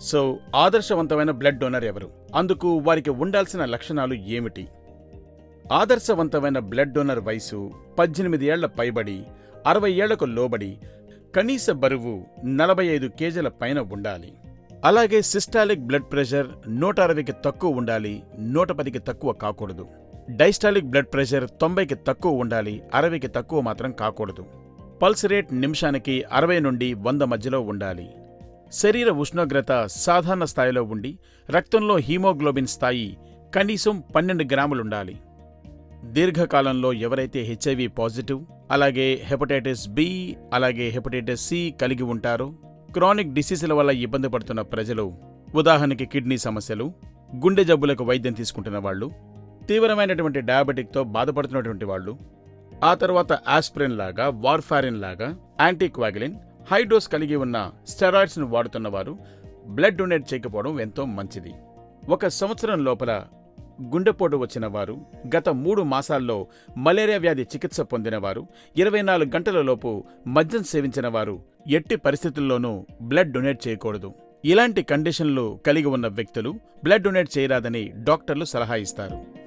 So ఆదర్శవంతమైన blood donor ఎవరు? అందుకు వారికి ఉండాల్సిన లక్షణాలు ఏమిటి? ఆదర్శవంతమైన బ్లడ్ డోనర్ వయసు పద్దెనిమిది ఏళ్ళ పైబడి అరవై ఏళ్ళకు లోబడి కనీస బరువు నలభై ఐదు కేజీల పైన ఉండాలి. అలాగే సిస్టాలిక్ బ్లడ్ ప్రెషర్ నూట అరవైకి తక్కువ ఉండాలి నూట పదికి తక్కువ కాకూడదు. డైస్టాలిక్ బ్లడ్ ప్రెషర్ తొంభైకి తక్కువ ఉండాలి అరవైకి తక్కువ మాత్రం కాకూడదు. పల్స్ రేట్ నిమిషానికి అరవై నుండి వంద మధ్యలో ఉండాలి. శరీర ఉష్ణోగ్రత సాధారణ స్థాయిలో ఉండి రక్తంలో హీమోగ్లోబిన్ స్థాయి కనీసం పన్నెండు గ్రాములుండాలి. దీర్ఘకాలంలో ఎవరైతే హెచ్ఐవి పాజిటివ్ అలాగే హెపటైటిస్ బి అలాగే హెపటైటిస్ సి కలిగి ఉంటారో క్రానిక్ డిసీజుల వల్ల ఇబ్బంది పడుతున్న ప్రజలు ఉదాహరణకి కిడ్నీ సమస్యలు గుండె జబ్బులకు వైద్యం తీసుకుంటున్న వాళ్ళు తీవ్రమైనటువంటి డయాబెటిక్తో బాధపడుతున్నటువంటి వాళ్ళు ఆ తర్వాత ఆస్ప్రిన్ లాగా వార్ఫారిన్ లాగా యాంటీక్వాగిలిన్ హై డోస్ కలిగి ఉన్న స్టెరాయిడ్స్ను వాడుతున్నవారు బ్లడ్ డొనేట్ చేయకపోవడం ఎంతో మంచిది. ఒక సంవత్సరం లోపల గుండెపోటు వచ్చిన వారు గత మూడు మాసాల్లో మలేరియా వ్యాధి చికిత్స పొందినవారు ఇరవై నాలుగు గంటలలోపు మద్యం సేవించిన వారు ఎట్టి పరిస్థితుల్లోనూ బ్లడ్ డొనేట్ చేయకూడదు. ఇలాంటి కండిషన్లు కలిగి ఉన్న వ్యక్తులు బ్లడ్ డొనేట్ చేయరాదని డాక్టర్లు సలహా ఇస్తారు.